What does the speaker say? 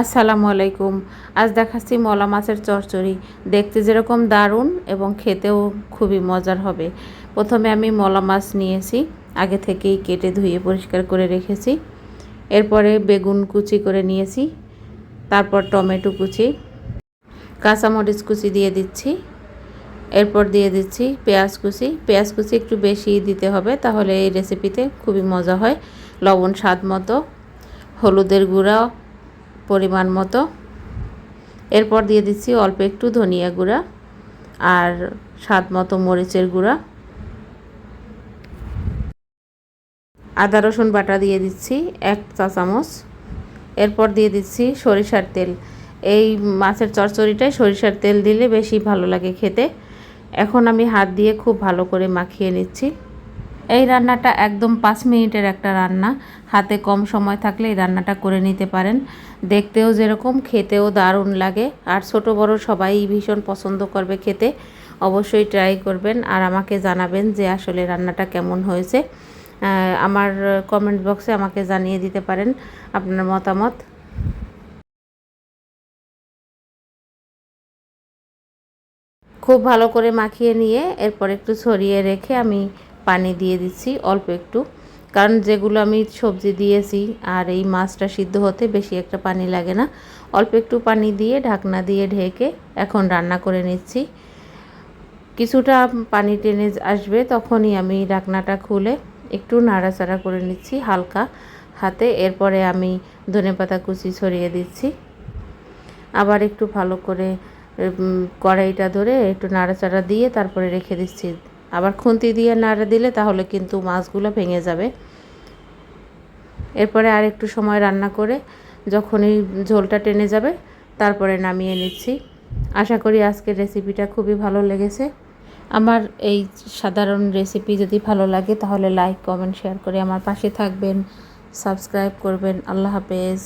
আসসালামু আলাইকুম। আজ দেখাচ্ছি মলা মাছের চচ্চড়ি। দেখতে যেরকম দারুণ এবং খেতেও খুবই মজার হবে। প্রথমে আমি মলা মাছ নিয়েছি, আগে থেকেই কেটে ধুয়ে পরিষ্কার করে রেখেছি। এরপরে বেগুন কুচি করে নিয়েছি, তারপর টমেটো কুচি, কাঁচামরিচ কুচি দিয়ে দিচ্ছি, এরপর দিয়ে দিচ্ছি পেঁয়াজ কুচি। পেঁয়াজ কুচি একটু বেশি দিতে হবে, তাহলে এই রেসিপিতে খুবই মজা হয়। লবণ স্বাদ মতো, হলুদের গুঁড়া পরিমাণ মতো। এরপর দিয়ে দিচ্ছি অল্প একটু ধনিয়া গুঁড়া আর স্বাদ মতো মরিচের গুঁড়া। আদা, রসুন বাটা দিয়ে দিচ্ছি এক চা চামচ। এরপর দিয়ে দিচ্ছি সরিষার তেল। এই মাছের চচ্চড়িটায় সরিষার তেল দিলে বেশি ভালো লাগে খেতে। এখন আমি হাত দিয়ে খুব ভালো করে মাখিয়ে নিচ্ছি। এই রান্নাটা একদম পাঁচ মিনিটের একটা রান্না। হাতে কম সময় থাকলে এই রান্নাটা করে নিতে পারেন। দেখতেও যেরকম, খেতেও দারুণ লাগে। আর ছোট বড় সবাই ভীষণ পছন্দ করবে খেতে। অবশ্যই ট্রাই করবেন আর আমাকে জানাবেন যে আসলে রান্নাটা কেমন হয়েছে। আমার কমেন্ট বক্সে আমাকে জানিয়ে দিতে পারেন আপনার মতামত। খুব ভালো করে মাখিয়ে নিয়ে এরপর একটু ছড়িয়ে রেখে আমি পানি দিয়ে দিচ্ছি, অল্প একটু। কারণ যেগুলো আমি সবজি দিয়েছি আর এই মাছটা সিদ্ধ হতে বেশি একটা পানি লাগে না, অল্প একটু পানি দিয়ে ঢাকনা দিয়ে ঢেকে এখন রান্না করে নিচ্ছি। কিছুটা পানি টেনে আসবে তখনই আমি ঢাকনাটা খুলে একটু নাড়াচাড়া করে নিচ্ছি হালকা হাতে। এরপরে আমি ধনেপাতা কুচি ছড়িয়ে দিচ্ছি। আবার একটু ভালো করে কড়াইটা ধরে একটু নাড়াচাড়া দিয়ে তারপরে রেখে দিচ্ছি। আবার খুন্তি দিয়ে নাড়া দিলে তাহলে কিন্তু মাছগুলো ভেঙে যাবে। এরপরে আর একটু সময় রান্না করে যখনই ঝোলটা টেনে যাবে, তারপরে নামিয়ে নিচ্ছি। আশা করি আজকের রেসিপিটা খুবই ভালো লেগেছে। আমার এই সাধারণ রেসিপি যদি ভালো লাগে তাহলে লাইক, কমেন্ট, শেয়ার করে আমার পাশে থাকবেন, সাবস্ক্রাইব করবেন। আল্লাহ হাফেজ।